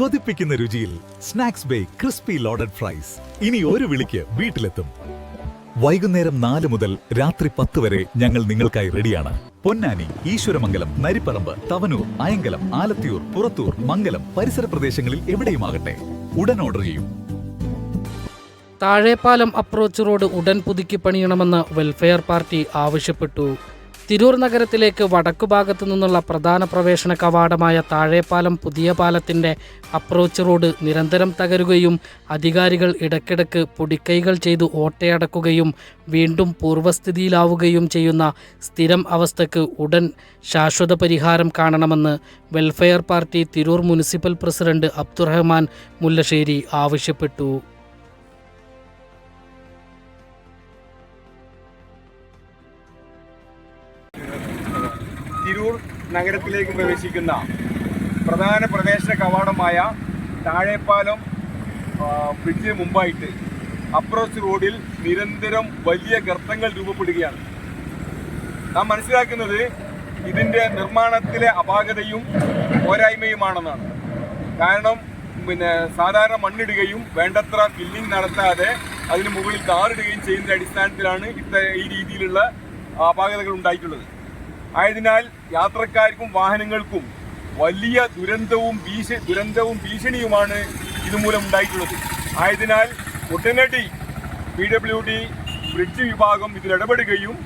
കൊതിപ്പിക്കുന്ന രുചിയിൽ snacks bay crispy loaded fries. ഇനി ഒരു വിളിക്ക് വീട്ടിലെത്തും. വൈകുന്നേരം നാല് മുതൽ രാത്രി പത്ത് വരെ ഞങ്ങൾ നിങ്ങൾക്കായി റെഡിയാണ്. പൊന്നാനി ഈശ്വരമംഗലം നരിപ്പറമ്പ് തവനൂർ അയങ്കലം ആലത്തിയൂർ പുറത്തൂർ മംഗലം പരിസര പ്രദേശങ്ങളിൽ എവിടെയുമാകട്ടെ. ഉടൻ ഓർഡർ ചെയ്യും. താഴേപ്പാലം അപ്രോച്ച് റോഡ് ഉടൻ പുതുക്കി പണിയണമെന്ന് വെൽഫെയർ പാർട്ടി ആവശ്യപ്പെട്ടു. തിരൂർ നഗരത്തിലേക്ക് വടക്കു ഭാഗത്തു നിന്നുള്ള പ്രധാന പ്രവേശന കവാടമായ താഴേപ്പാലം പുതിയ പാലത്തിന്റെ അപ്രോച്ച് റോഡ് നിരന്തരം തകരുകയും അധികാരികൾ ഇടയ്ക്കിടയ്ക്ക് പൊടിക്കൈകൾ ചെയ്ത് ഓട്ടയടക്കുകയും വീണ്ടും പൂർവസ്ഥിതിയിലാവുകയും ചെയ്യുന്ന സ്ഥിരം അവസ്ഥയ്ക്ക് ഉടൻ ശാശ്വത പരിഹാരം കാണണമെന്ന് welfare party Tirur municipal president Abdurahman Mullassery ആവശ്യപ്പെട്ടു. തിരൂർ നഗരത്തിലേക്ക് പ്രവേശിക്കുന്ന പ്രധാന പ്രവേശന കവാടമായ താഴെപ്പാലം ബ്രിഡ്ജിന് മുമ്പായിട്ട് അപ്രോച്ച് റോഡിൽ നിരന്തരം വലിയ ഗർത്തങ്ങൾ രൂപപ്പെടുകയാണ്. നാം മനസ്സിലാക്കുന്നത് ഇതിന്റെ നിർമ്മാണത്തിലെ അപാകതയും പോരായ്മയുമാണെന്നാണ്. കാരണം പിന്നെ സാധാരണ മണ്ണിടുകയും വേണ്ടത്ര ഫില്ലിംഗ് നടത്താതെ അതിന് മുകളിൽ താറിടുകയും ചെയ്യുന്ന അടിസ്ഥാനത്തിലാണ് ഇത്ത ഈ രീതിയിലുള്ള അപാകതകൾ ഉണ്ടായിട്ടുള്ളത്. ആയതിനാൽ യാത്രക്കാർക്കും വാഹനങ്ങൾക്കും വലിയ ദുരന്തവും ഭീഷ ദുരന്തവും ഭീഷണിയുമാണ് ഇതുമൂലം ഉണ്ടായിട്ടുള്ളത്. ആയതിനാൽ ഉടനടി പി ഡബ്ല്യു ഡി ബ്രിഡ്ജ് വിഭാഗം ഇതിൽ ഇടപെടുകയും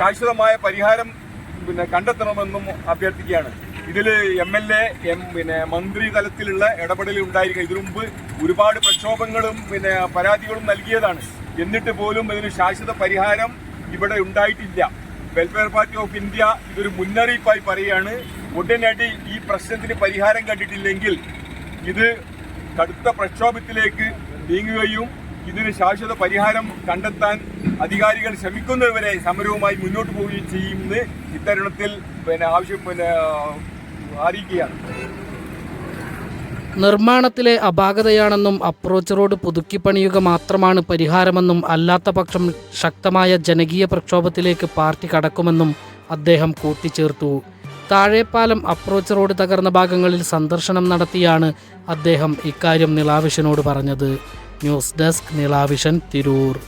ശാശ്വതമായ പരിഹാരം പിന്നെ കണ്ടെത്തണമെന്നും അഭ്യർത്ഥിക്കുകയാണ്. ഇതിൽ എം എൽ എ എം പിന്നെ മന്ത്രി തലത്തിലുള്ള ഇടപെടൽ ഉണ്ടായിരിക്കുക ഇതിനു മുമ്പ് ഒരുപാട് പ്രക്ഷോഭങ്ങളും പിന്നെ പരാതികളും നൽകിയതാണ്. എന്നിട്ട് പോലും ഇതിന് ശാശ്വത പരിഹാരം ഇവിടെ ഉണ്ടായിട്ടില്ല. വെൽഫെയർ പാർട്ടി ഓഫ് ഇന്ത്യ ഇതൊരു മുന്നറിയിപ്പായി പറയുകയാണ്. ഉടനടി ഈ പ്രശ്നത്തിന് പരിഹാരം കണ്ടിട്ടില്ലെങ്കിൽ ഇത് കടുത്ത പ്രക്ഷോഭത്തിലേക്ക് നീങ്ങുകയും ഇതിന് ശാശ്വത പരിഹാരം കണ്ടെത്താൻ അധികാരികൾ ശ്രമിക്കുന്നതുവരെ സമരവുമായി മുന്നോട്ട് പോവുകയും ചെയ്യുമെന്ന് ഇത്തരുണത്തിൽ പിന്നെ ആവശ്യം പിന്നെ അറിയിക്കുകയാണ്. നിർമ്മാണത്തിലെ അപാകതയാണെന്നും അപ്രോച്ച് റോഡ് പുതുക്കിപ്പണിയുക മാത്രമാണ് പരിഹാരമെന്നും അല്ലാത്ത പക്ഷം ശക്തമായ ജനകീയ പ്രക്ഷോഭത്തിലേക്ക് പാർട്ടി കടക്കുമെന്നും അദ്ദേഹം കൂട്ടിച്ചേർത്തു. താഴേപ്പാലം അപ്രോച്ച് റോഡ് തകർന്ന ഭാഗങ്ങളിൽ സന്ദർശനം നടത്തിയാണ് അദ്ദേഹം ഇക്കാര്യം നിലാവിഷനോട് പറഞ്ഞത്. News desk Nilavision Tirur.